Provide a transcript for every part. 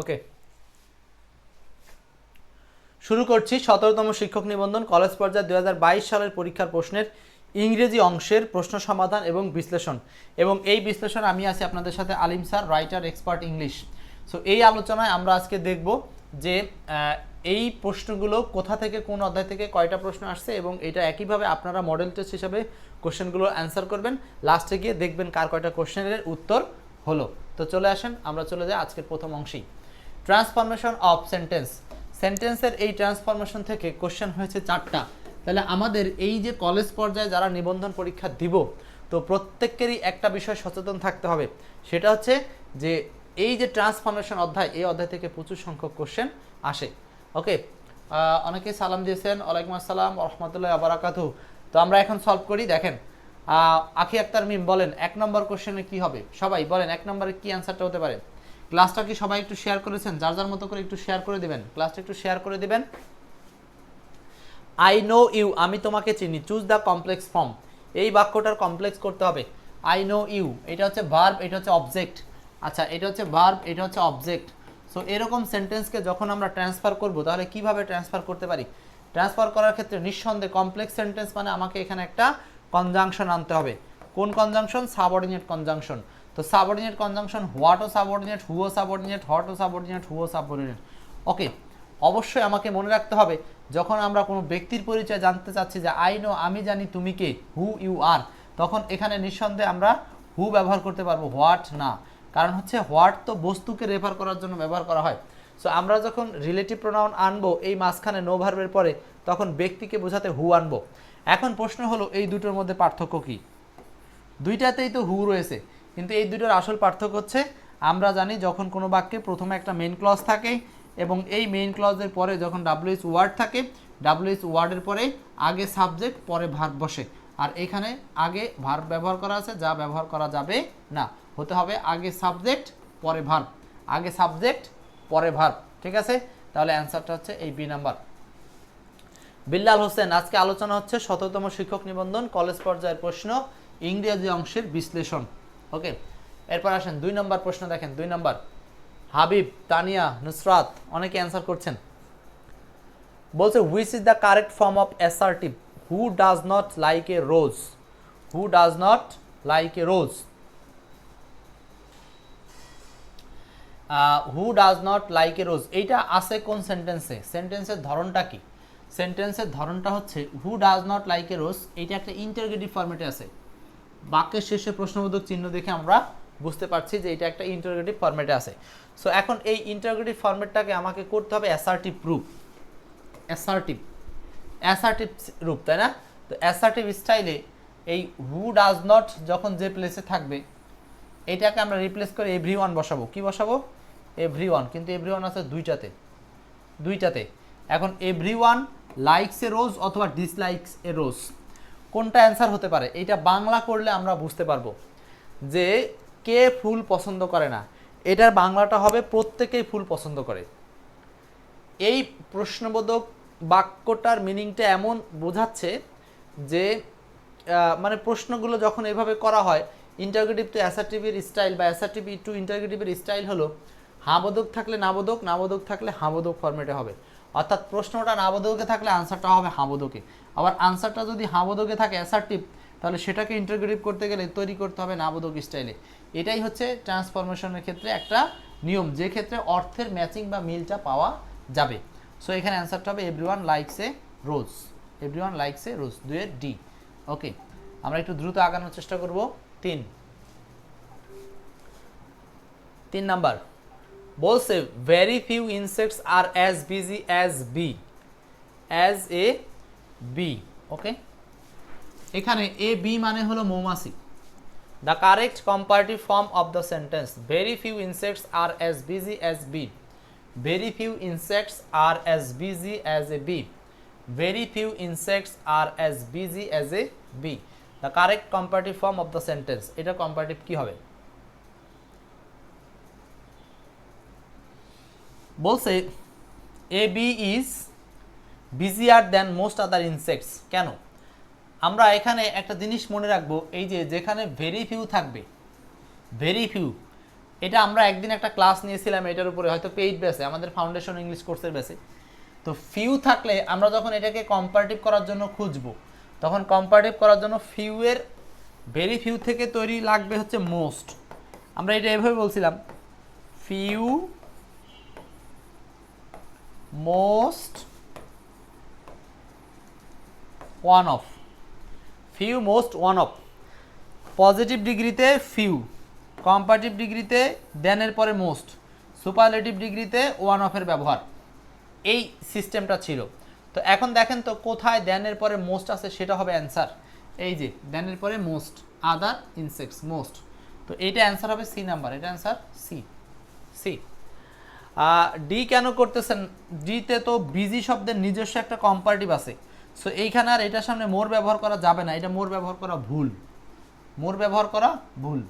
ওকে শুরু করছি সতেরোতম শিক্ষক নিবন্ধন, কলেজ পর্যায়ে দু বাইশ সালের পরীক্ষার প্রশ্নের ইংরেজি অংশের প্রশ্ন সমাধান এবং বিশ্লেষণ। এবং এই বিশ্লেষণ আমি আছি আপনাদের সাথে Alim sir, writer, expert English. So এই আলোচনায় আমরা আজকে দেখব যে এই প্রশ্নগুলো কোথা থেকে, কোন অধ্যায় থেকে কয়টা প্রশ্ন আসছে এবং এটা একইভাবে আপনারা মডেল টেস্ট হিসাবে কোশ্চেনগুলো অ্যান্সার করবেন। লাস্টে গিয়ে দেখবেন কার কয়টা কোশ্চেনের উত্তর হলো। তো চলে আসেন, আমরা চলে যাই আজকের প্রথম অংশেই। Transformation of sentence. সেন্টেন্সের এই ট্রান্সফরমেশন থেকে কোশ্চেন হয়েছে চারটা। তাহলে আমাদের এই যে কলেজ পর্যায়ে যারা নিবন্ধন পরীক্ষা দিব, তো প্রত্যেকেরই একটা বিষয় সচেতন থাকতে হবে। সেটা হচ্ছে যে এই যে ট্রান্সফরমেশন অধ্যায়, এই অধ্যায় থেকে প্রচুর সংখ্যক কোশ্চেন আসে। ওকে? অনেকেই সালাম দিয়েছেন। ওয়ালাইকুম আসসালাম, রহমতুল্লাহ আবরাকাতু তো আমরা এখন সলভ করি, দেখেন। আখি আক্তার মিম বলেন, এক নম্বর কোশ্চেনে কি হবে? সবাই বলেন, এক নম্বরে কি অ্যান্সারটা হতে পারে? ক্লাসটা কি সবাই একটু শেয়ার করেছেন? যার যার মতো করে একটু শেয়ার করে দিবেন। ক্লাসটা একটু শেয়ার করে দিবেন। আই নো ইউ আমি তোমাকে চিনি। চুজ দ্য কমপ্লেক্স ফর্ম এই বাক্যটার কমপ্লেক্স করতে হবে। আই নো ইউ এটা হচ্ছে ভার্ব এটা হচ্ছে অবজেক্ট আচ্ছা এটা হচ্ছে ভার্ব এটা হচ্ছে অবজেক্ট সো এরকম সেন্টেন্সকে যখন আমরা ট্রান্সফার করব, তাহলে কীভাবে ট্রান্সফার করতে পারি? ট্রান্সফার করার ক্ষেত্রে নিঃসন্দেহে কমপ্লেক্স সেন্টেন্স মানে আমাকে এখানে একটা কনজাংশন আনতে হবে। কোন কনজাংশন সাবঅর্ডিনেট কনজাংশন তো সাবঅর্ডিনেট কনজাংশন হোয়াটও সাবঅর্ডিনেট হুও সাবঅর্ডিনেট হটও সাবঅর্ডিনেট হুও সাবঅর্ডিনেট ওকে অবশ্যই আমাকে মনে রাখতে হবে, যখন আমরা কোনো ব্যক্তির পরিচয় জানতে চাচ্ছি যে আই নো আমি জানি তুমি কে হু ইউ আর তখন এখানে নিঃসন্দেহে আমরা হু ব্যবহার করতে পারব হোয়াট না। কারণ হচ্ছে হোয়াট তো বস্তুকে রেফার করার জন্য ব্যবহার করা হয়। সো আমরা যখন রিলেটিভ প্রোনাউন আনব, এই মাঝখানে নো ভার্বের পরে, তখন ব্যক্তিকে বোঝাতে হু আনব। এখন প্রশ্ন হলো, এই দুটোর মধ্যে পার্থক্য কী? দুইটাতেই তো হু রয়েছে। কিন্তু এই দুটোর আসল পার্থক্য হচ্ছে, আমরা জানি যখন কোনো বাক্যে প্রথমে একটা মেন ক্লজ থাকে এবং এই মেইন ক্লজের পরে যখন ডাব্লিউএস ওয়ার্ড থাকে ডাব্লিউএস ওয়ার্ডের পরে আগে সাবজেক্ট পরে ভার্ব বসে। আর এখানে আগে ভার্ব ব্যবহার করা আছে, যা ব্যবহার করা যাবে না। হতে হবে আগে সাবজেক্ট পরে ভার্ব আগে সাবজেক্ট পরে ভার্ব ঠিক আছে? তাহলে অ্যান্সারটা হচ্ছে এই বি নাম্বার বিল্লাল হোসেন, আজকে আলোচনা হচ্ছে শততম শিক্ষক নিবন্ধন, কলেজ পর্যায়ের প্রশ্ন, ইংরেজি অংশের বিশ্লেষণ। ওকে, এরপর আসেন, দুই নম্বর প্রশ্ন দেখেন, দুই নম্বর। হাবিব, তানিয়া, নুসরাত, অনেকে অ্যান্সার করছেন। বলছে which is the correct form of assertive who does not like a rose who does not like a rose who does not like a rose এইটা আছে কোন সেন্টেন্সে সেন্টেন্সের ধরনটা কি? সেন্টেন্সের ধরনটা হচ্ছে who does not like a rose এইটা একটা ইন্টারগেটিভ ফর্মেটে আছে। বাক্যের শেষে প্রশ্নবোধক চিহ্ন দেখে আমরা বুঝতে পারছি যে এটা একটা ইন্টারগেটিভ ফর্মেটে আছে। সো এখন এই ইন্টারগেটিভ ফর্মেটটাকে আমাকে করতে হবে অ্যাসার্টিভ রূপ অ্যাসার্টিভ অ্যাসার্টিভ রূপ, তাই না? তো অ্যাসার্টিভ স্টাইলে এই হু ডাজ নট যখন যে প্লেসে থাকবে, এটাকে আমরা রিপ্লেস করে এভরি ওয়ান বসাবো। কি বসাবো? এভরি ওয়ান কিন্তু এভরি ওয়ান আছে দুইটাতে। দুইটাতে। এখন every one likes a rose অথবা ডিসলাইকস এ রোজ কোনটা অ্যান্সার হতে পারে? এইটা বাংলা করলে আমরা বুঝতে পারব যে কে ফুল পছন্দ করে না। এটার বাংলাটা হবে প্রত্যেকেই ফুল পছন্দ করে। এই প্রশ্নবোধক বাক্যটার মিনিংটা এমন বোঝাচ্ছে যে মানে প্রশ্নগুলো যখন এভাবে করা হয় ইন্টারগেটিভ টু অ্যাসার্টিভের স্টাইল বা অ্যাসার্টিভ টু ইন্টারগেটিভের স্টাইল হলো, হাবোধক থাকলে নাবোধক নাবোধক থাকলে হাবোধক ফর্মেটে হবে। অর্থাৎ প্রশ্নটা নাবোধকে থাকলে আনসারটা হবে হাবোধকে আবার আনসারটা যদি হাবোধকে থাকে অ্যাসার্টিভ তাহলে সেটাকে ইন্টারগ্রেটিভ করতে গেলে তৈরি করতে হবে নাবোধক স্টাইলে এটাই হচ্ছে ট্রান্সফরমেশনের ক্ষেত্রে একটা নিয়ম, যে ক্ষেত্রে অর্থের ম্যাচিং বা মিলটা পাওয়া যাবে। সো এখানে অ্যান্সারটা হবে everyone likes a rose everyone likes a rose দুয়ের ডি ওকে আমরা একটু দ্রুত আগানোর চেষ্টা করব। তিন। তিন নাম্বার। বলছে very few insects are as busy as bee as a bee okay এখানে এ বি মানে হলো মৌমাছি। The correct comparative form of the sentence very few insects are as busy as bee very few insects are as busy as a bee very few insects are as busy as a bee the correct comparative form of the sentence এটা comparative কি হবে? বলছে a bee is busier than most other insects কেন? আমরা এখানে একটা জিনিস মনে রাখব, এই যে যেখানে ভেরি ফিউ থাকবে ভেরি ফিউ এটা আমরা একদিন একটা ক্লাস নিয়েছিলাম, এটার উপরে হয়তো পেইড বেসে আমাদের ফাউন্ডেশন ইংলিশ কোর্সের বেসে তো ফিউ থাকলে আমরা যখন এটাকে কম্পারেটিভ করার জন্য খুঁজবো, তখন কম্পারেটিভ করার জন্য ফিউ এর ভেরি ফিউ থেকে তৈরি লাগবে হচ্ছে মোস্ট আমরা এটা এভাবে বলছিলাম few most one of few most one of positive ডিগ্রিতে ফিউ কম্পারেটিভ ডিগ্রিতে দেনের পরে মোস্ট সুপারলেটিভ ডিগ্রিতে ওয়ান অফের ব্যবহার, এই সিস্টেমটা ছিল। তো এখন দেখেন তো কোথায় দেনের পরে মোস্ট আছে সেটা হবে অ্যান্সার এই যে দেনের পরে মোস্ট আদার ইনসেক্টস মোস্ট তো এইটা অ্যান্সার হবে সি নাম্বার এটা অ্যান্সার সি সি ডি কেন করতেছেন? ডিতে তো বিজি শব্দের নিজস্ব একটা কম্পারেটিভ আছে। সো এইখানে আর এটার সামনে মোর ব্যবহার করা যাবে না। এটা মোর ব্যবহার করা ভুল। মোর ব্যবহার করা ভুল।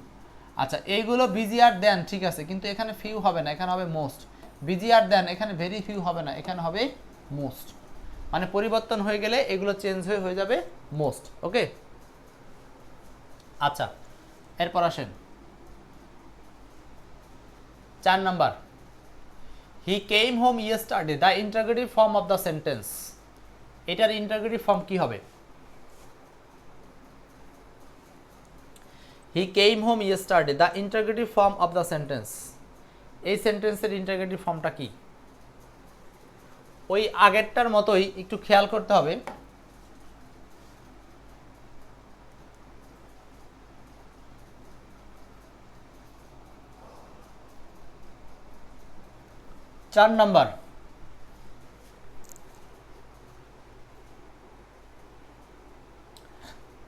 আচ্ছা এইগুলো বিজি আর দেন, ঠিক আছে। কিন্তু এখানে ফিউ হবে না, এখানে হবে মোস্ট বিজি আর দেন, এখানে ভেরি ফিউ হবে না, এখানে হবে মোস্ট মানে পরিবর্তন হয়ে গেলে এগুলো চেঞ্জ হয়ে হয়ে যাবে মোস্ট ওকে আচ্ছা এরপর আসেন। চার number. He came home yesterday the interrogative form of the sentence এটার ইন্টারগ্রেটিভ ফর্ম কি হবে? He came home yesterday the interrogative form of the sentence এই সেন্টেন্সের ইন্টারগ্রেটিভ ফর্মটা কি? ওই আগেরটার মতোই একটু খেয়াল করতে হবে। চার নাম্বার।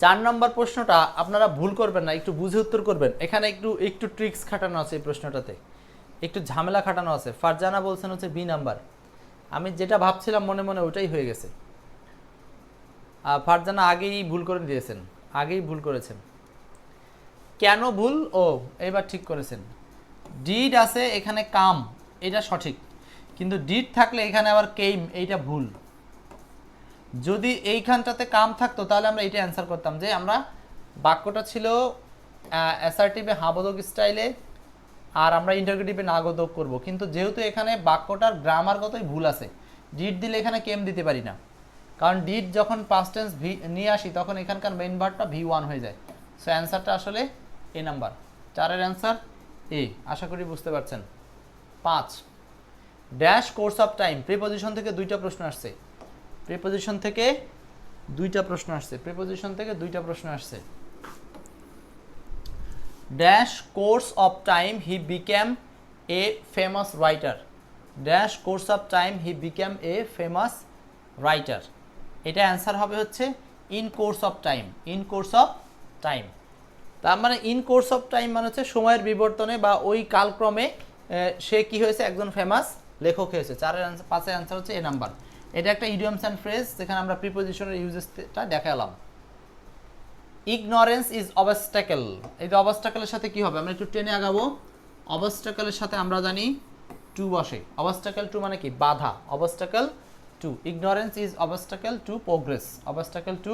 চার নম্বর প্রশ্নটা আপনারা ভুল করবেন না, একটু বুঝে উত্তর করবেন। এখানে একটু একটু ট্রিক্স খাটানো আছে এই প্রশ্নটাতে। একটু ঝামেলা খাটানো আছে। ফারজানা বলছেন হচ্ছে বি নাম্বার। আমি যেটা ভাবছিলাম মনে মনে ওটাই হয়ে গেছে। ফারজানা আগেই ভুল করে দিয়েছেন। আগেই ভুল করেছেন। কেন ভুল? ও এবার ঠিক করেছেন। ডিড আছে এখানে কাম, এটা সঠিক। কিন্তু ডিড থাকলে এখানে আবার কেইম এইটা ভুল। যদি এইখানটাতে কাম থাকতো, তাহলে আমরা এটা অ্যান্সার করতাম যে আমরা বাক্যটা ছিল অ্যাসার্টিভে হাবোধক স্টাইলে আর আমরা ইন্টারগ্রেটিভে নাগদক করব। কিন্তু যেহেতু এখানে বাক্যটার গ্রামারগতই ভুল আছে ডিড দিলে এখানে কেম দিতে পারি না। কারণ ডিড যখন পাস্ট টেন্স ভি নিয়ে আসি, তখন এখানকার মেইন ভার্বটা ভি ওয়ান হয়ে যায়। সো অ্যান্সারটা আসলে এ নাম্বার চারের অ্যান্সার এ আশা করি বুঝতে পারছেন। পাঁচ। Dash course of time preposition থেকে দুইটা প্রশ্ন আসছে। প্রিপোজিশন থেকে দুইটা প্রশ্ন আসছে। প্রিপোজিশন থেকে দুইটা প্রশ্ন আসছে। Dash course of time he became a famous writer dash course of time he became a famous writer এটা অ্যান্সার হবে হচ্ছে in course of time in course of time তার মানে ইন কোর্স অফ টাইম মানে হচ্ছে সময়ের বিবর্তনে বা ওই কালক্রমে সে কি হয়েছে? একজন ফেমাস লেখক হয়েছে। চারের অ্যান্সার পাঁচের অ্যান্সার হচ্ছে এ নাম্বার এটা একটা ইডিয়মস অ্যান্ড ফ্রেজ যেখানে আমরা প্রিপোজিশনের ইউজেসটা দেখালাম। ইগনোরেন্স ইজ অবস্টাকেল এই যে অবস্টাকেলের সাথে কি হবে? আমরা একটু টেনে আগাবো। অবস্টাকেলের সাথে আমরা জানি টু বসে। অবস্টাকেল টু মানে কি? বাধা। Obstacle to ignorance is obstacle to progress obstacle to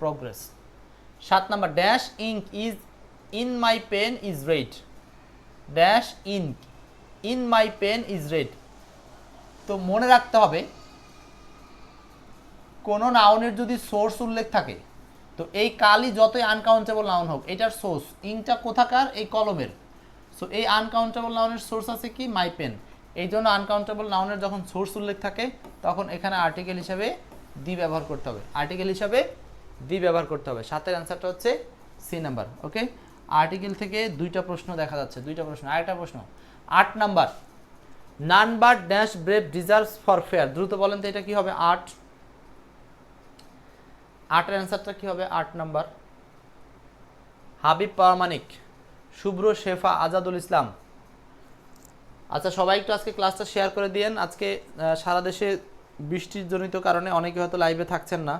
progress সাত number dash ink is in my pen is red dash ink in my pen is red তো মনে রাখতে হবে, কোনো নাউনের যদি সোর্স উল্লেখ থাকে, তো এই কালই যতই আনকাউন্টেবল নাউন হোক, এটার সোর্স ইংটা কোথাকার? এই কলমের। সো এই আনকাউন্টেবল নাউনের সোর্স আছে কি? মাই পেন এই জন্য আনকাউন্টেবল নাউনের যখন সোর্স উল্লেখ থাকে, তখন এখানে আর্টিকেল হিসাবে দি ব্যবহার করতে হবে। আর্টিকেল হিসাবে দি ব্যবহার করতে হবে। সাতের অ্যান্সারটা হচ্ছে সি নাম্বার ওকে আর্টিকেল থেকে দুইটা প্রশ্ন দেখা যাচ্ছে, দুইটা প্রশ্ন। আরেকটা প্রশ্ন, আট number none but dash brave deserves for fair. দ্রুত বলেন তো এটা কি হবে? আট। আটের অ্যান্সারটা কি হবে? আট নাম্বার। হাবিব পারমানিক শুভ্র শেফা আজাদুল ইসলাম। আচ্ছা সবাই একটু আজকে ক্লাসটা শেয়ার করে দিয়েন। আজকে সারা দেশে বৃষ্টির জনিত কারণে অনেকে হয়তো লাইভে থাকছেন না।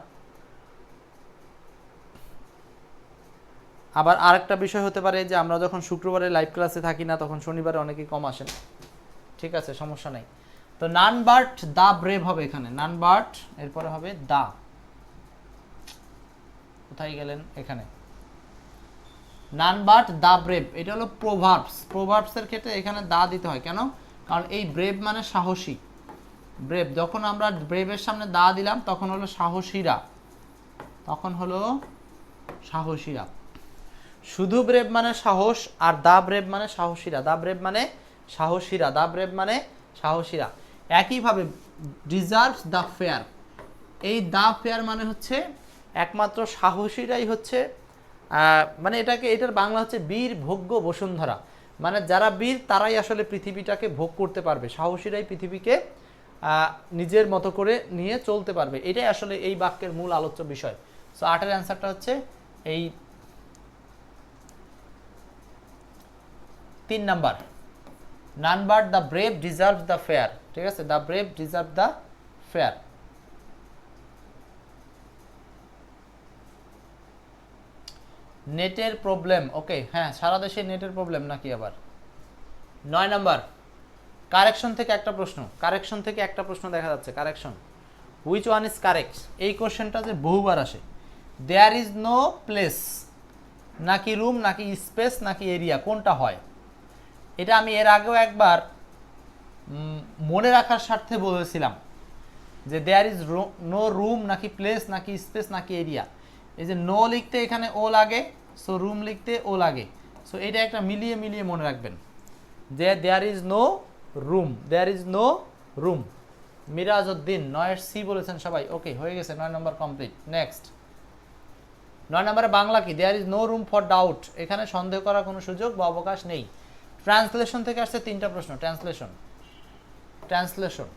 আবার আরেকটা বিষয় হতে পারে যে আমরা যখন শুক্রবারে লাইভ ক্লাসে থাকি না, তখন শনিবারে অনেকেই কম আসেন। ঠিক আছে, সমস্যা নাই। তো নান বার্ট দা ব্রেভ হবে এখানে। নান বার্ট এরপরে হবে দা। কোথায় গেলেন? এখানে। নান বাট দা ব্রেভ, এটা হলো প্রোভার্বস। প্রোভার্বসের ক্ষেত্রে এখানে দা দিতে হয়। কেন? কারণ এই ব্রেভ মানে সাহসী। ব্রেভ, যখন আমরা ব্রেভের সামনে দা দিলাম, তখন হলো সাহসীরা। তখন হলো সাহসীরা। শুধু ব্রেভ মানে সাহস, আর দা ব্রেভ মানে সাহসীরা। দা ব্রেভ মানে সাহসীরা, দা ব্রেভ মানে সাহসীরা। একইভাবে ডিজার্ভ দ্য ফেয়ার। এই দা ফেয়ার মানে হচ্ছে একমাত্র সাহসীরাই হচ্ছে মানে এটাকে, এটার বাংলা হচ্ছে বীর ভোগ্য বসুন্ধরা। মানে যারা বীর, তারাই আসলে পৃথিবীটাকে ভোগ করতে পারবে। সাহসীরাই পৃথিবীকে নিজের মতো করে নিয়ে চলতে পারবে। এটাই আসলে এই বাক্যের মূল আলোচ্য বিষয়। সো আটের অ্যান্সারটা হচ্ছে এই তিন number. None but the brave deserve the fair ঠিক আছে? The brave deserve the fair নেটের প্রবলেম ওকে হ্যাঁ সারা দেশে নেটের প্রবলেম নাকি আবার? নয় নাম্বার কারেকশন থেকে একটা প্রশ্ন। কারেকশন থেকে একটা প্রশ্ন দেখা যাচ্ছে। Correction which one is correct এই কোশ্চেনটা যে বহুবার আসে। দেয়ার ইজ নো প্লেস নাকি রুম নাকি স্পেস নাকি এরিয়া কোনটা হয়? এটা আমি এর আগেও একবার মনে রাখার স্বার্থে বলেছিলাম যে দেয়ার ইজ নো রুম নাকি প্লেস নাকি স্পেস নাকি এরিয়া এই যে নো লিখতে এখানে ও লাগে সো রুম লিখতে ও লাগে। সো এটা একটা মিলিয়ে মিলিয়ে মনে রাখবেন যে there is no room there is no room Miraj Uddin নয়ের সি বলেছেন সবাই। ওকে হয়ে গেছে, নয় নম্বর কমপ্লিট নেক্সট নয় নম্বরে বাংলা কি? There is no room for doubt এখানে সন্দেহ করার কোনো সুযোগ বা অবকাশ নেই। ট্রান্সলেশন থেকে আসছে তিনটা প্রশ্ন, ট্রান্সলেশন ট্রান্সলেশন।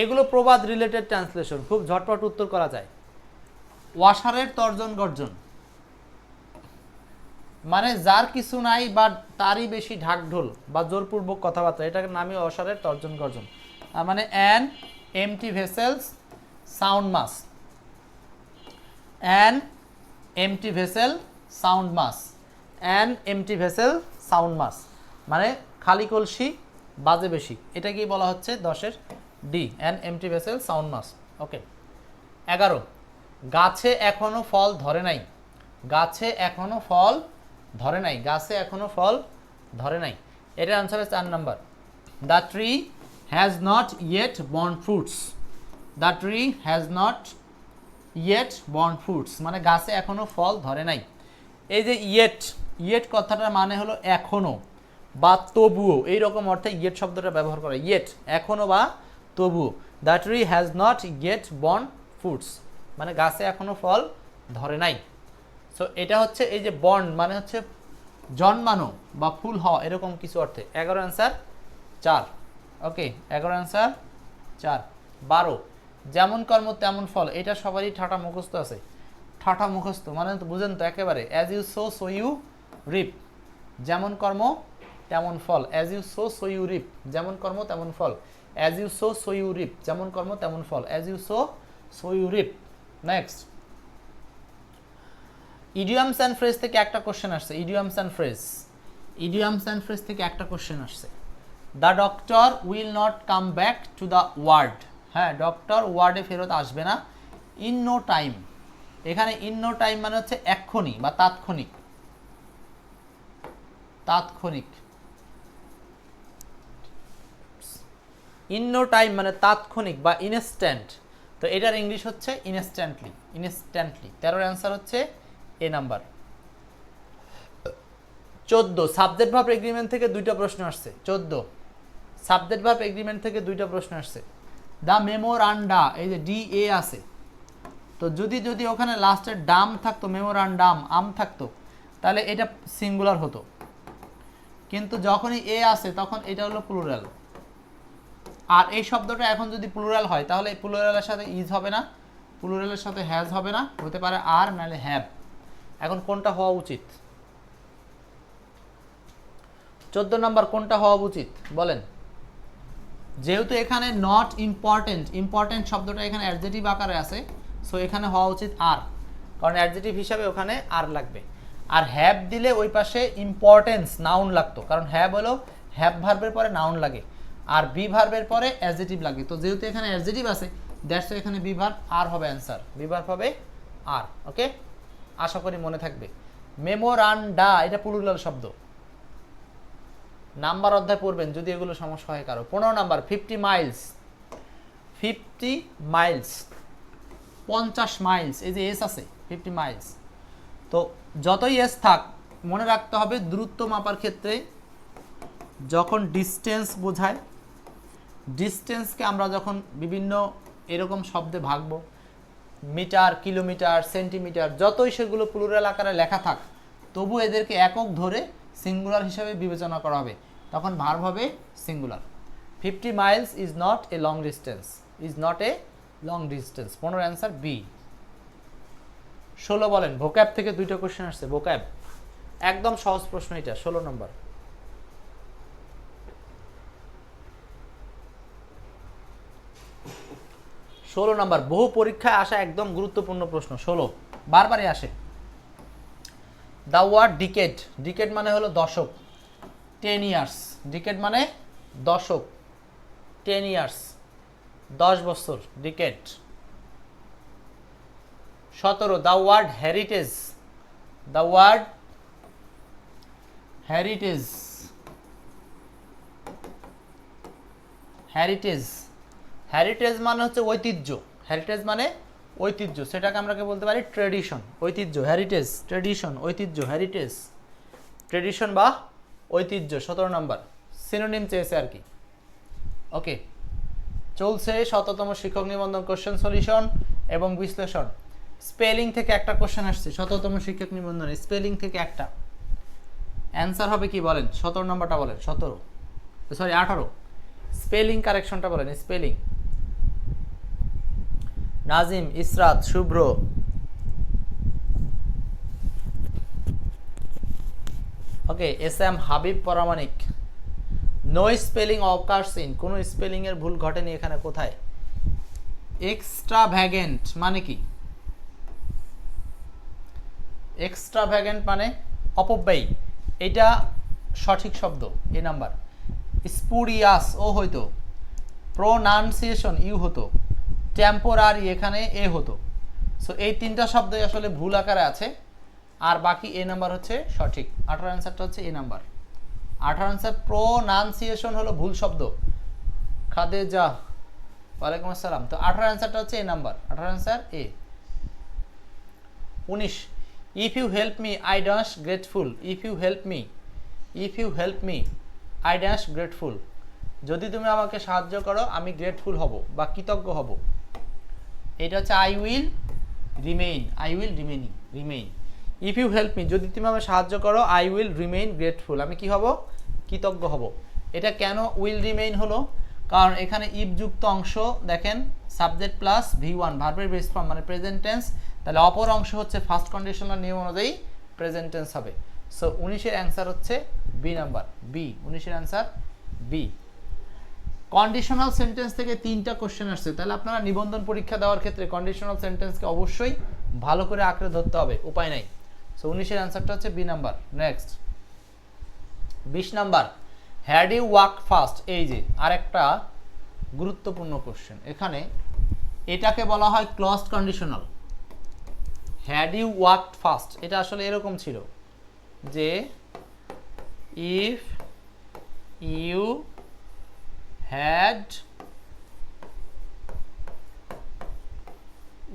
এগুলো প্রবাদ রিলেটেড ট্রান্সলেশন, খুব ঝটপট উত্তর করা যায়। ওয়াশারের তর্জন গর্জন। মানে যার কিছু নাই বা তারই বেশি ঢাকঢোল বা জোরপূর্বক কথাবার্তা, এটাকে নামই অসারের তর্জন গর্জন। মানে an empty vessels sound much an empty vessel sound much an empty vessel sound much মানে খালি কলসি, বাজে বেশি। এটা কি বলা হচ্ছে দশের D an empty vessel sound much okay এগারো, গাছে এখনও ফল ধরে নাই। গাছে এখনও ফল ধরে নাই। গাছে এখনও ফল ধরে নাই। এটার আনসার হচ্ছে চার number. The tree has not yet borne fruits the tree has not yet borne fruits মানে গাছে এখনও ফল ধরে নাই। এই যে ইয়েট ইয়েট কথাটার মানে হলো এখনও। বা তবুও এই রকম অর্থে ইয়েট শব্দটা ব্যবহার করে ইয়েট, এখনও বা তবুও। The tree has not get borne fruits মানে গাছে এখনও ফল ধরে নাই। সো এটা হচ্ছে এই যে বন্ড মানে হচ্ছে জন্মানো বা ফুল হওয়া, এরকম কিছু অর্থে। এগারো অ্যান্সার, চার। ওকে এগারো অ্যান্সার, চার। বারো। যেমন কর্ম, তেমন ফল, এটা সবারই ঠাটা মুখস্থ আছে। ঠাটা মুখস্থ মানে বুঝেন তো একেবারে। As you sow so you reap যেমন কর্ম তেমন ফল। As you sow so you reap যেমন কর্ম, তেমন ফল। As you sow so you reap যেমন কর্ম, তেমন ফল। As you sow so you reap next idioms and phrase থেকে একটা কোশ্চেন আসছে। Idioms and phrase idioms and phrase থেকে একটা কোশ্চেন আসছে। The doctor will not come back to the ward হ্যাঁ ডক্টর ওয়ার্ডে ফেরত আসবে না। ইন নো টাইম এখানে ইন নো টাইম মানে হচ্ছে এক্ষুনি বা তাৎক্ষণিক। তাৎক্ষণিক। ইন নো টাইম মানে তাৎক্ষণিক বা ইনস্ট্যান্ট তো এটার ইংলিশ হচ্ছে ইনস্ট্যান্টলি ইনস্ট্যান্টলি তেরোর অ্যান্সার হচ্ছে এ নাম্বার চোদ্দ সাবজেক্ট ভাব এগ্রিমেন্ট থেকে দুইটা প্রশ্ন আসছে। চোদ্দ সাবজেক্ট ভাব এগ্রিমেন্ট থেকে দুইটা প্রশ্ন আসছে। দ্য মেমোরান্ডা এই যে ডি এ আছে। তো যদি যদি ওখানে লাস্টের ডাম থাকতো মেমোরান্ডাম আম থাকতো, তাহলে এটা সিঙ্গুলার হতো। কিন্তু যখনই এ আসে, তখন এটা হলো প্লুরাল আর এই শব্দটা এখন যদি প্লুরাল হয়, তাহলে প্লুরালের সাথে ইজ হবে না প্লুরালের সাথে হ্যাজ হবে না, হতে পারে আর নাহলে হ্যাভ এখন কোনটা হওয়া উচিত? চোদ্দ নম্বর কোনটা হওয়া উচিত? বলেন। যেহেতু এখানে নট ইম্পর্টেন্ট ইম্পর্টেন্ট শব্দটা এখানে অ্যাডজেটিভ আকারে আছে সো এখানে হওয়া উচিত আর কারণ অ্যাডজেটিভ হিসাবে ওখানে আর লাগবে। আর হ্যাভ দিলে ওই পাশে ইম্পর্টেন্স নাউন লাগতো। কারণ হ্যাভ হলো হ্যাভ ভার্বের পরে নাউন লাগে। আর বি ভার্বের পরে অ্যাডজেটিভ লাগে তো যেহেতু এখানে অ্যাডজেটিভ আছে দ্যাটস এখানে বি ভার্ব আর হবে অ্যান্সার বি ভার্ব হবে আর ওকে আশা করি মনে থাকবে। মেমোরান্ডা, এটা প্লুরাল শব্দ। নাম্বার অধ্যায় পড়বেন, যদি এগুলো সমস্যা হয় কারও। পনেরো number fifty miles fifty miles পঞ্চাশ মাইলস এই যে এস আছে ফিফটি মাইলস তো যতই এস থাক, মনে রাখতে হবে দূরত্ব মাপার ক্ষেত্রে যখন ডিস্টেন্স বোঝায় ডিস্টেন্সকে আমরা যখন বিভিন্ন এরকম শব্দে ভাগবো, মিটার, কিলোমিটার, সেন্টিমিটার, যতই সেগুলো প্লুরাল আকারে লেখা থাক, তবু এদেরকে একক ধরে সিঙ্গুলার হিসাবে বিবেচনা করা হবে। তখন ভার্ব হবে singular fifty miles is not a long distance is not a long distance পনেরো অ্যান্সার বি ষোলো বলেন ভোক্যাব থেকে দুইটা কোশ্চেন আসছে ভোক্যাব একদম সহজ প্রশ্ন এটা, ষোলো নম্বর ষোলো নম্বর, বহু পরীক্ষায় আসা একদম গুরুত্বপূর্ণ প্রশ্ন। ষোলো, বারবারই আসে। দ্য ওয়ার্ড ডিকেট ডিকেট মানে হলো দশক। টেন ইয়ার্স ডিকেট মানে দশক। টেন ইয়ার্স দশ বছর ডিকেট সতেরো the word heritage the word heritage heritage heritage মানে হচ্ছে ঐতিহ্য। হ্যারিটেজ মানে ঐতিহ্য। সেটাকে আমরা কি বলতে পারি? ট্রেডিশন ঐতিহ্য হ্যারিটেজ ট্রেডিশন ঐতিহ্য হ্যারিটেজ ট্রেডিশন বা ঐতিহ্য, সতেরো নম্বর। সিনোনিম চেয়েছে আর কি। ওকে চলছে শততম শিক্ষক নিবন্ধন কোশ্চেন সলিউশন এবং বিশ্লেষণ। স্পেলিং থেকে একটা কোশ্চেন আসছে শততম শিক্ষক নিবন্ধন। স্পেলিং থেকে একটা। অ্যান্সার হবে কি বলেন? সতেরো নম্বরটা বলেন, সতেরো। সরি আঠারো। স্পেলিং কারেকশনটা বলেন spelling Nazim, Israt, Shubhra. Okay, S M Habib Paramanik no spelling occurs in কোনো স্পেলিং এর ভুল ঘটেনি এখানে, কোথায়? এক্সট্রা ভ্যাগেন্ট মানে কি? এক্সট্রা ভ্যাগেন্ট মানে অপব্যয়ী। এটা সঠিক শব্দ এ নাম্বার। স্পুরিয়াস, ও হইতো। প্রোনাউন্সিয়েশন ইউ হতো। টেম্পোরারি এখানে এ হতো। সো এই তিনটা শব্দই আসলে ভুল আকারে আছে। আর বাকি এ নাম্বার হচ্ছে সঠিক। আঠারো অ্যান্সারটা হচ্ছে এ নাম্বার আঠারো অ্যান্সার প্রোনাউন্সিয়েশন হলো ভুল শব্দ। খাদে যা ওয়ালাইকুম আসসালাম। তো আঠারো অ্যান্সারটা হচ্ছে এ নাম্বার আঠারো অ্যান্সার এ উনিশ if you help me I dance grateful if you help me if you help me I dash grateful যদি তুমি আমাকে সাহায্য করো, আমি গ্রেটফুল হব বা কৃতজ্ঞ হব। এটা হচ্ছে I will remain I will remain remain if you help me যদি তুমি আমাকে সাহায্য করো আই উইল রিমেইন গ্রেটফুল আমি কি হব? কৃতজ্ঞ হব। এটা কেন উইল রিমেইন হলো? কারণ এখানে ইফ যুক্ত অংশ, দেখেন সাবজেক্ট প্লাস ভি ওয়ান ভার্বের বেস ফর্ম মানে প্রেজেন্ট টেন্স তাহলে অপর অংশ হচ্ছে ফার্স্ট কন্ডিশনাল নিয়ম অনুযায়ী প্রেজেন্ট টেন্স হবে। সো উনিশের অ্যান্সার হচ্ছে বি নাম্বার বি উনিশের অ্যান্সার বি কন্ডিশনাল সেন্টেন্স থেকে তিনটা কোশ্চেন আসছে। তাহলে আপনারা নিবন্ধন পরীক্ষা দেওয়ার ক্ষেত্রে কন্ডিশনাল সেন্টেন্সকে অবশ্যই ভালো করে আঁকড়ে ধরতে হবে, উপায় নাই। সো উনিশের অ্যান্সারটা হচ্ছে বি নাম্বার নেক্সট বিশ number had you walk fast এই যে, আরেকটা গুরুত্বপূর্ণ কোশ্চেন এখানে এটাকে বলা হয় closed conditional had you walk fast এটা আসলে এরকম ছিল যে if you had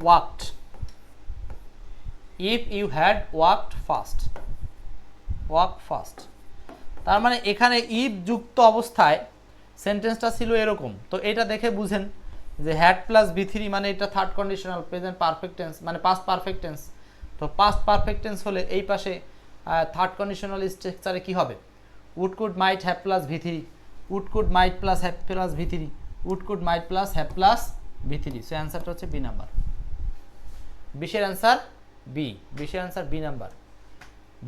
walked if you had walked fast walk fast তার মানে এখানে ইফ যুক্ত অবস্থায় সেন্টেন্সটা ছিল এরকম। তো এটা দেখে বুঝেন যে হ্যাড প্লাস বি থ্রি মানে এটা third conditional present perfect tense মানে পাস্ট পারফেক্ট টেন্স তো পাস্ট পারফেক্ট টেন্স হলে এই পাশে থার্ড কন্ডিশনাল স্ট্রাকচারে কী হবে? Would could might have plus V three would could might plus have plus V three would could might plus have plus V three so অ্যান্সারটা হচ্ছে B number. বিশের answer B. বিশের অ্যান্সার বি নাম্বার।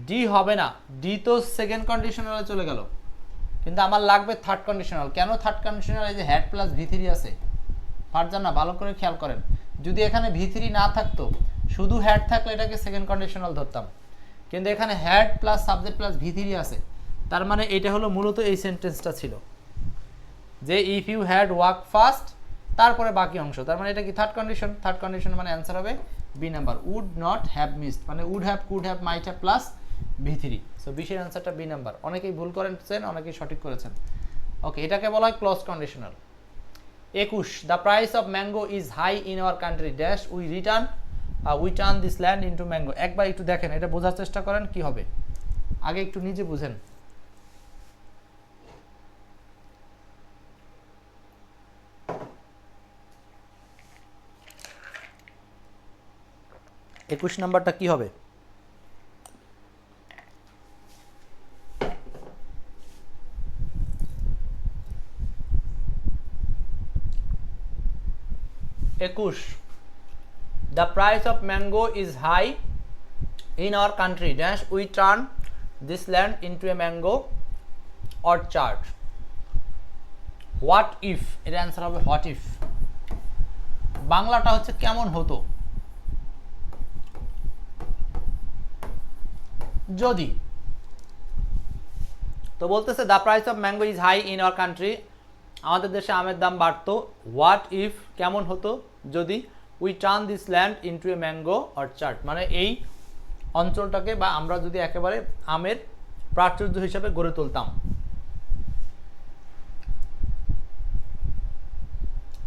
ডি হবে না। D তো second কন্ডিশনালে চলে গেল। কিন্তু আমার লাগবে থার্ড কন্ডিশনাল কেন থার্ড কন্ডিশনাল এই যে হ্যাড প্লাস ভি থ্রি আছে। ফারজান না, ভালো করে খেয়াল করেন। যদি এখানে ভি থ্রি না থাকতো, শুধু হ্যাড থাকলে এটাকে সেকেন্ড কন্ডিশনাল ধরতাম। কিন্তু এখানে had plus subject plus V three আছে। তার মানে এটা হলো মূলত এই সেন্টেন্সটা ছিল। যে if you had walk fast তারপরে বাকি অংশ। তার মানে এটা কি থার্ড কন্ডিশন থার্ড কন্ডিশন মানে অ্যান্সার হবে B number would not have missed মানে would have could have might have plus B three so বিশের অ্যান্সারটা বি নাম্বার অনেকেই ভুল করেছেন, অনেকেই সঠিক করেছেন। ওকে এটাকে বলা হয় ক্লজ কন্ডিশনাল একুশ the price of mango is high in our country dash we return we turn this land into mango একবার একটু দেখেন, এটা বোঝার চেষ্টা করেন, কি হবে? আগে একটু নিজে বুঝেন। একুশ নাম্বারটা কি হবে? একুশ। The price of mango is high in our country dash we turn this land into a mango orchard what if এর অ্যান্সার হবে হোয়াট ইফ বাংলাটা হচ্ছে কেমন হতো? যদি। তো বলতেছে the price of mango is high in our country আমাদের দেশে আমের দাম বাড়তো। হোয়াট ইফ কেমন হতো? যদি we turn this land into a mango orchard মানে এই অঞ্চলটাকে বা আমরা যদি একেবারে আমের প্রাচুর্য হিসাবে গড়ে তুলতাম।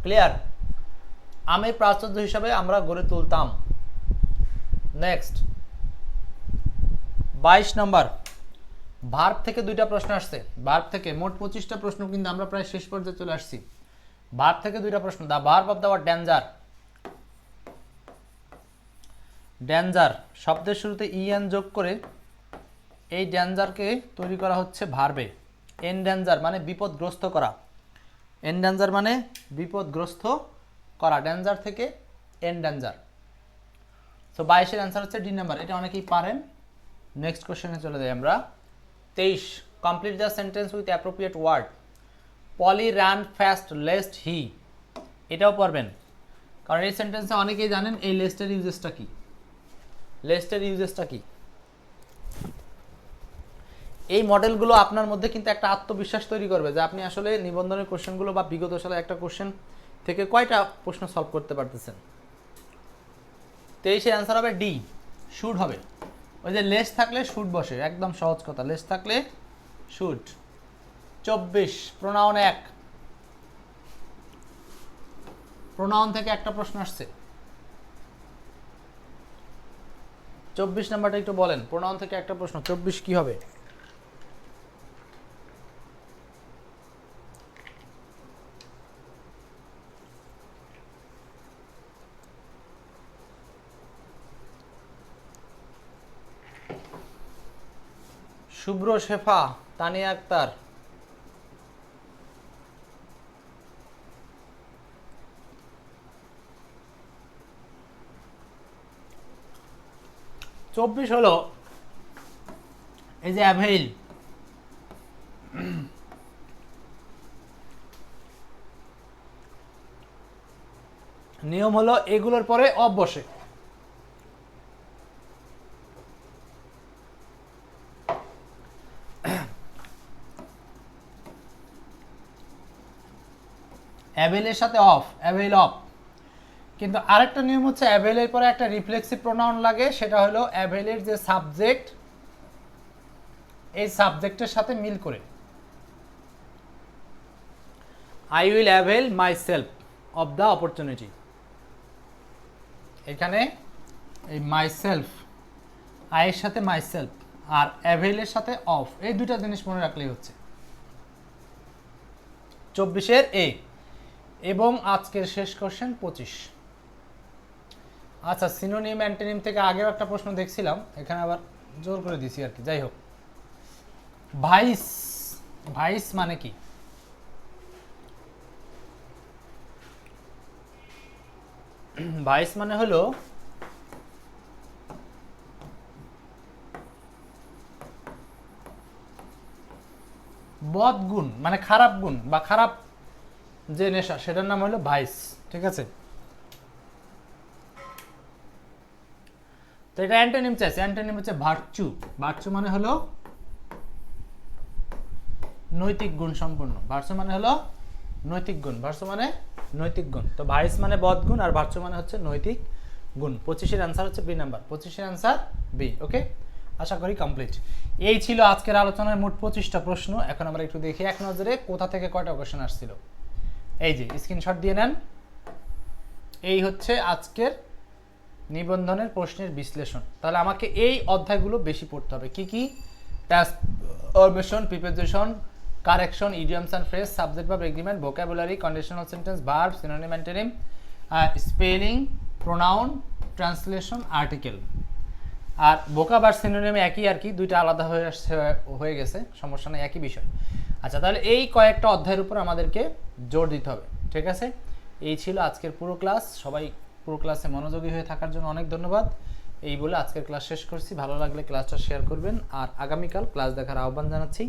ক্লিয়ার আমের প্রাচুর্য হিসাবে আমরা গড়ে তুলতাম। নেক্সট বাইশ নম্বর। ভার্ব থেকে দুইটা প্রশ্ন আসছে। ভার্ব থেকে মোট পঁচিশটা প্রশ্ন কিন্তু আমরা প্রায় শেষ পর্যায়ে চলে আসছি। ভার্ব থেকে দুইটা প্রশ্ন। The verb of the word danger. Danger শব্দের শুরুতে ইএন যোগ করে এই ড্যাঞ্জারকে তৈরি করা হচ্ছে ভার্বে। এন ড্যাঞ্জার মানে বিপদগ্রস্ত করা। এন ড্যাঞ্জার মানে বিপদগ্রস্ত করা। ড্যাঞ্জার থেকে এন ড্যাঞ্জার। সো বাইশের অ্যান্সার হচ্ছে ডি নাম্বার। এটা অনেকেই পারেন। নেক্সট কোশ্চেনে চলে যাই আমরা। তেইশ complete the sentence with appropriate word Polly run fast lest he এটাও পারবেন কারণ এই সেন্টেন্সে অনেকেই জানেন এই লেস্টের ইউজেসটা কি। লেস্টের ইউজেসটা কি। এই মডেলগুলো আপনার মধ্যে কিন্তু একটা আত্মবিশ্বাস তৈরি করবে যে আপনি আসলে নিবন্ধনের কোশ্চেনগুলো বা বিগত সালে একটা কোশ্চেন থেকে কয়টা প্রশ্ন সলভ করতে পারতেছেন। তেইশে অ্যান্সার হবে ডি শুট হবে। ওই যে লেস থাকলে শুট বসে, একদম সহজ কথা। লেস থাকলে শুট। চব্বিশ প্রোনাউন এক। প্রোনাউন থেকে একটা প্রশ্ন আসছে। চব্বিশ নাম্বারটা একটু বলেন প্রোনাউন থেকে একটা প্রশ্ন। চব্বিশ কি হবে? শুভ্র শেফা, তানিয়া আক্তার। চব্বিশ হলো এই যে অ্যাভেইল। নিয়ম হলো এগুলোর পরে অব বসে অ্যাভেলের সাথে অফ অ্যাভেল অফ কিন্তু আরেকটা নিয়ম হচ্ছে অ্যাভেলের পরে একটা রিফ্লেক্সিভ প্রোনাউন লাগে, সেটা হলো অ্যাভেলের যে সাবজেক্ট এই সাবজেক্টের সাথে মিল করে। I will avail myself of the opportunity এখানে এই মাই সেলফ আয়ের সাথে মাই সেলফ আর অ্যাভেলের সাথে অফ এই দুটা জিনিস মনে রাখলেই হচ্ছে। চব্বিশের এ এবং আজকের শেষ কোশ্চেন পঁচিশ। আচ্ছা সিনোনিম অ্যান্টোনিম থেকে আগেও একটা প্রশ্ন দেখছিলাম, এখানে আবার জোর করে দিছি আর কি, যাই হোক। ভাইস ভাইস মানে কি? ভাইস মানে হলো বদ গুণ মানে খারাপ গুণ বা খারাপ যে নেশা, সেটার নাম হলো ভাইস, ঠিক আছে? তো এটা অ্যান্টোনিম চাইছে, অ্যান্টোনিম হচ্ছে ভার্চু। ভার্চু মানে হলো নৈতিক গুণ সম্পন্ন ভার্চু মানে হলো নৈতিক গুণ। ভার্চু মানে নৈতিক গুণ। তো ভাইস মানে বদ গুণ আর ভার্চু মানে হচ্ছে নৈতিক গুণ। পঁচিশের অ্যান্সার হচ্ছে বি নাম্বার। পঁচিশের অ্যান্সার বি, ওকে? আশা করি কমপ্লিট এই ছিল আজকের আলোচনার মোট পঁচিশটা প্রশ্ন। এখন আমরা একটু দেখি এক নজরে কোথা থেকে কয়টা কোশ্চেন আসছিল। এই যে স্ক্রিনশট দিয়ে নেন। এই হচ্ছে আজকের নিবন্ধনের প্রশ্নের বিশ্লেষণ। তাহলে আমাকে এই অধ্যায়গুলো বেশি পড়তে হবে। কি কি? Transformation preposition correction idioms and phrase subject বা agreement vocabulary conditional sentence verb synonym antonym spelling pronoun translation article আর বোকা আর সিনোনিমে একই আর কি, দুইটা আলাদা হয়ে হয়ে গেছে। সমস্যা নেই, একই বিষয়। আচ্ছা তাহলে এই কয়েকটা অধ্যায়ের উপর আমাদেরকে জোর দিতে হবে, ঠিক আছে? এই ছিল আজকের পুরো ক্লাস। সবাই পুরো ক্লাসে মনোযোগী হয়ে থাকার জন্য অনেক ধন্যবাদ। এই বলে আজকের ক্লাস শেষ করছি। ভালো লাগলে ক্লাসটা শেয়ার করবেন। আর আগামীকাল ক্লাস দেখার আহ্বান জানাচ্ছি।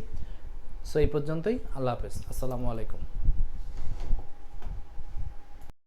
সো এই পর্যন্তই। আল্লাহ হাফেজ। আসসালামু আলাইকুম।